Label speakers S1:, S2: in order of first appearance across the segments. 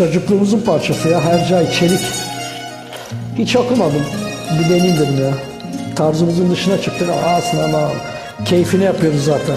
S1: Çocukluğumuzun parçası ya Hercai Çelik. Hiç okumadım. Bir deneyim dedim ya. Tarzımızın dışına çıktık. Aslında ama keyfini yapıyoruz zaten.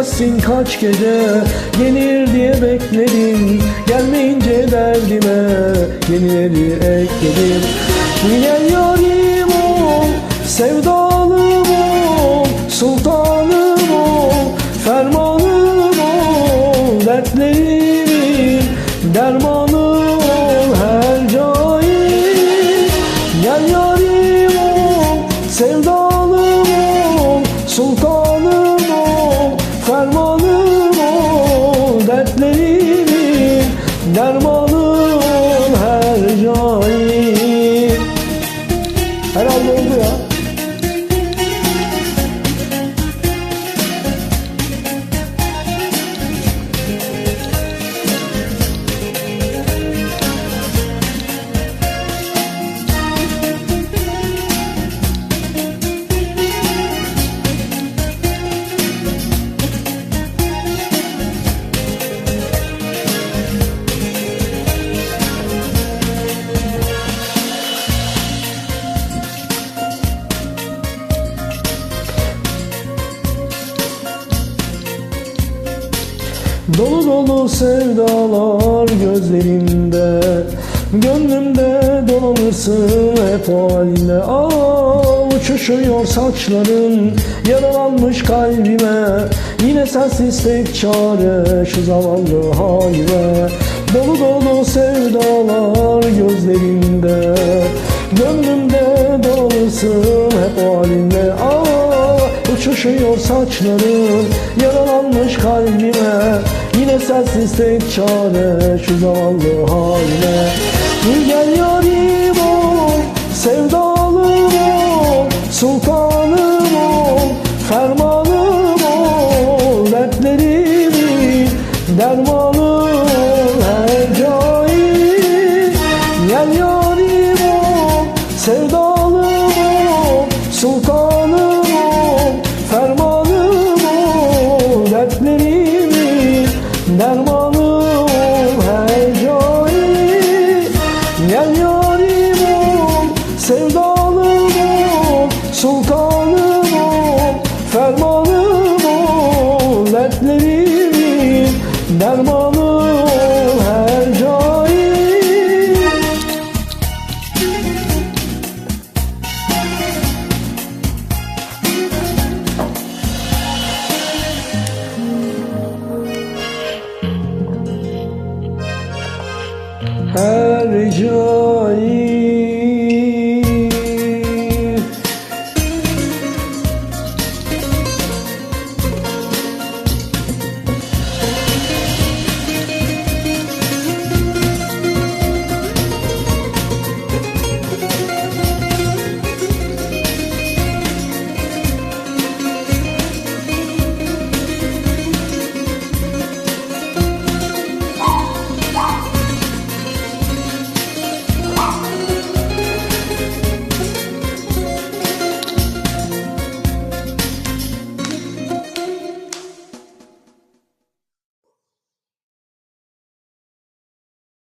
S1: bilemezsin kaç gece gelir diye bekledim. Gelmeyince derdime yenileri ekledim. Gel yarim ol, sevdalım ol, sultanım ol, fermanım ol Dertlerimin dermanı Dolu dolu sevdalar gözlerimde Gönlümde dolanırsın hep o halinde Aa, uçuşuyor saçların Yaralanmış kalbime. Yine sensiz tek çare Şu zavallı halime. Dolu dolu sevdalar gözlerimde Gönlümde dolanırsın hep o halinde Aa, Uçuşuyor saçların Yaralanmış kalbime Yine sensiz tek çare Şu zavallı haline. Gel yarim ol Sevdalım ol Sultanım ol Fermanım ol Dertlerimin dermanı Joe.